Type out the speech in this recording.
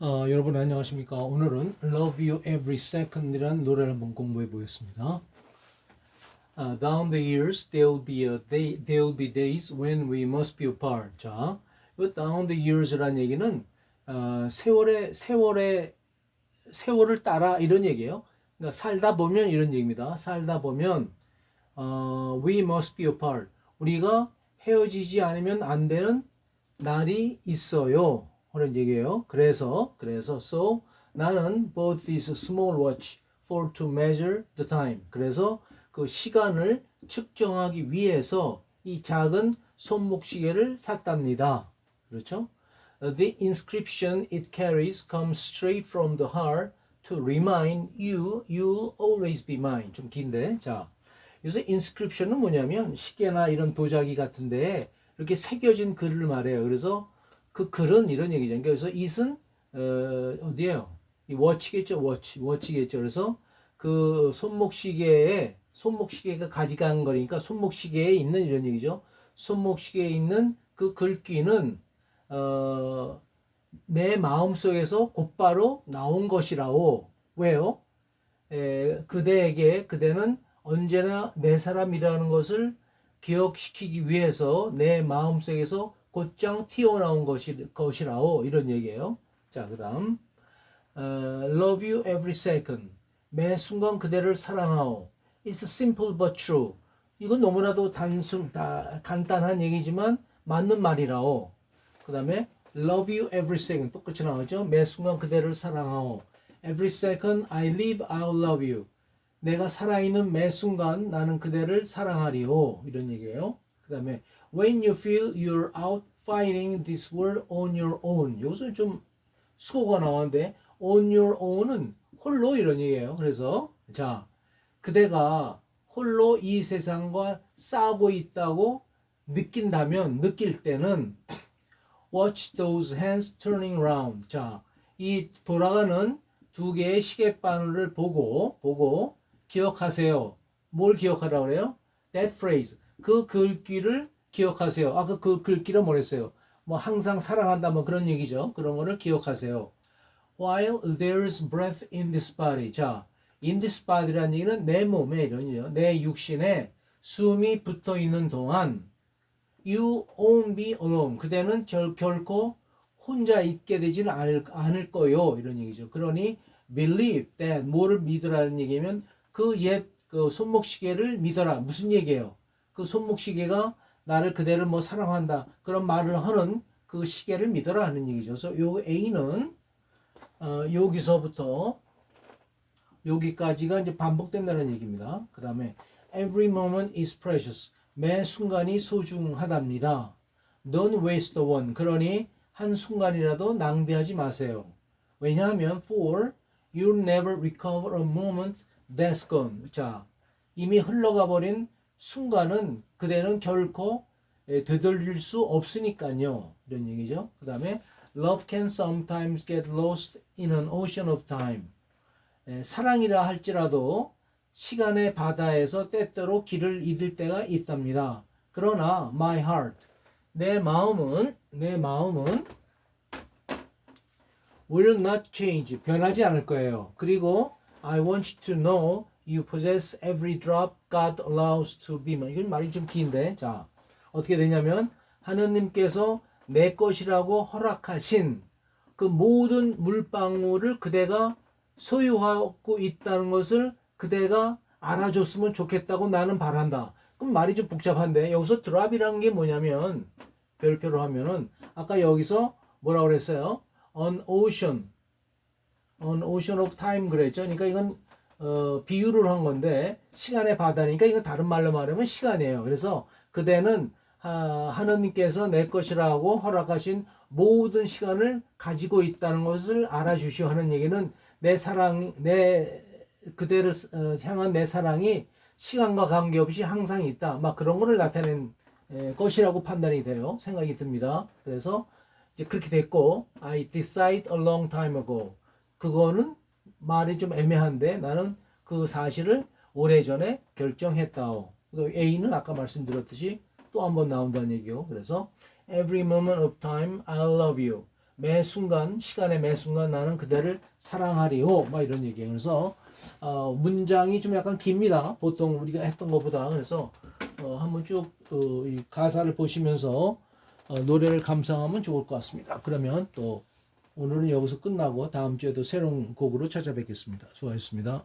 어, 여러분 안녕하십니까? 오늘은 Love You Every Second이라는 노래를 한번 공부해 보겠습니다. Uh, down the years, there'll be a day, there'll be days when we must be apart. 자, 이 down the years라는 얘기는 어, 세월의 세월의 세월을 따라 이런 얘기예요. 그러니까 살다 보면 이런 얘기입니다. 살다 보면 어, we must be apart. 우리가 헤어지지 않으면 안 되는 날이 있어요. 그런 얘기예요. 그래서 그래서 so 나는 bought this small watch for to measure the time. 그래서 그 시간을 측정하기 위해서 이 작은 손목시계를 샀답니다. 그렇죠? The inscription it carries comes straight from the heart to remind you you'll always be mine. 좀 긴데. 자. 그래서 inscription은 뭐냐면 시계나 이런 도자기 같은데 이렇게 새겨진 글을 말해요. 그래서 그 글은 이런 얘기죠. 그래서 it은 어, 어디에요? 이 워치겠죠. 워치. 워치겠죠. 그래서 그 손목 시계에 손목 시계가 가져간 거니까 손목 시계에 있는 이런 얘기죠. 손목 시계에 있는 그 글귀는 어, 내 마음 속에서 곧바로 나온 것이라오. 왜요? 에, 그대에게 그대는 언제나 내 사람이라는 것을 기억시키기 위해서 내 마음 속에서 곧장 튀어나온 것이, 것이라오 이런 얘기예요. 자, 그 다음 어, love you every second. 매 순간 그대를 사랑하오. It's simple but true. 이건 너무나도 단순, 다 간단한 얘기지만 맞는 말이라오. 그 다음에 love you every second 똑같이 나오죠. 매 순간 그대를 사랑하오. Every second I live, I'll love you. 내가 살아있는 매 순간 나는 그대를 사랑하리오. 이런 얘기예요. 그 다음에 when you feel you're out fighting this world on your own. 여기서 좀 수고가 나왔는데 on your own은 홀로 이런 얘기예요. 그래서 자 그대가 홀로 이 세상과 싸우고 있다고 느낀다면 느낄 때는 watch those hands turning round. 자, 이 돌아가는 두 개의 시계바늘을 보고 보고 기억하세요. 뭘 기억하라고 그래요? That phrase. 그 글귀를 기억하세요. 아까 그 글귀를 뭐랬어요? 뭐 항상 사랑한다 뭐 그런 얘기죠. 그런 거를 기억하세요. While there's breath in this body. 자, in this body라는 얘기는 내 몸에 이런 얘기요. 내 육신에 숨이 붙어 있는 동안 you won't be alone. 그대는 결, 결코 혼자 있게 되지는 않을, 않을 거요. 이런 얘기죠. 그러니 believe that 뭐를 믿으라는 얘기면 그 옛 그 손목시계를 믿어라. 무슨 얘기예요? 그 손목 시계가 나를 그대를 뭐 사랑한다. 그런 말을 하는 그 시계를 믿어라 하는 얘기죠. 그래서 요 A는 어, 여기서부터 여기까지가 이제 반복된다는 얘기입니다. 그 다음에 every moment is precious. 매 순간이 소중하답니다. Don't waste the one. 그러니 한 순간이라도 낭비하지 마세요. 왜냐하면 for you'll never recover a moment that's gone. 자, 이미 흘러가 버린 순간은 그대는 결코 예, 되돌릴 수 없으니까요. 이런 얘기죠. 그 다음에 love can sometimes get lost in an ocean of time. 예, 사랑이라 할지라도 시간의 바다에서 때때로 길을 잃을 때가 있답니다. 그러나 my heart 내 마음은 내 마음은 will not change 변하지 않을 거예요. 그리고 I want you to know you possess every drop God allows to be. 이건 말이 좀 긴데 자 어떻게 되냐면 하느님께서 내 것이라고 허락하신 그 모든 물방울을 그대가 소유하고 있다는 것을 그대가 알아줬으면 좋겠다고 나는 바란다. 그럼 말이 좀 복잡한데 여기서 드랍이라는 게 뭐냐면 별표로 하면은 아까 여기서 뭐라고 그랬어요? On ocean, on ocean of time 그랬죠. 그러니까 이건 어, 비유를 한 건데 시간의 바다니까 이건 다른 말로 말하면 시간이에요. 그래서 그대는 아, 하느님께서 내 것이라고 허락하신 모든 시간을 가지고 있다는 것을 알아주시오 하는 얘기는 내 사랑, 내 그대를 어, 향한 내 사랑이 시간과 관계없이 항상 있다. 막 그런 거를 나타낸 에, 것이라고 판단이 돼요. 생각이 듭니다. 그래서 이제 그렇게 됐고, I decide a long time ago. 그거는 말이 좀 애매한데 나는 그 사실을 오래전에 결정했다오. A는 아까 말씀드렸듯이 또 한 번 나온다는 얘기요. 그래서 every moment of time I love you. 매 순간 시간의 매 순간 나는 그대를 사랑하리요. 막 이런 얘기예요. 그래서 어, 문장이 좀 약간 깁니다. 보통 우리가 했던 것보다 그래서 어, 한번 쭉 어, 이 가사를 보시면서 어, 노래를 감상하면 좋을 것 같습니다. 그러면 또 오늘은 여기서 끝나고 다음 주에도 새로운 곡으로 찾아뵙겠습니다. 수고하셨습니다.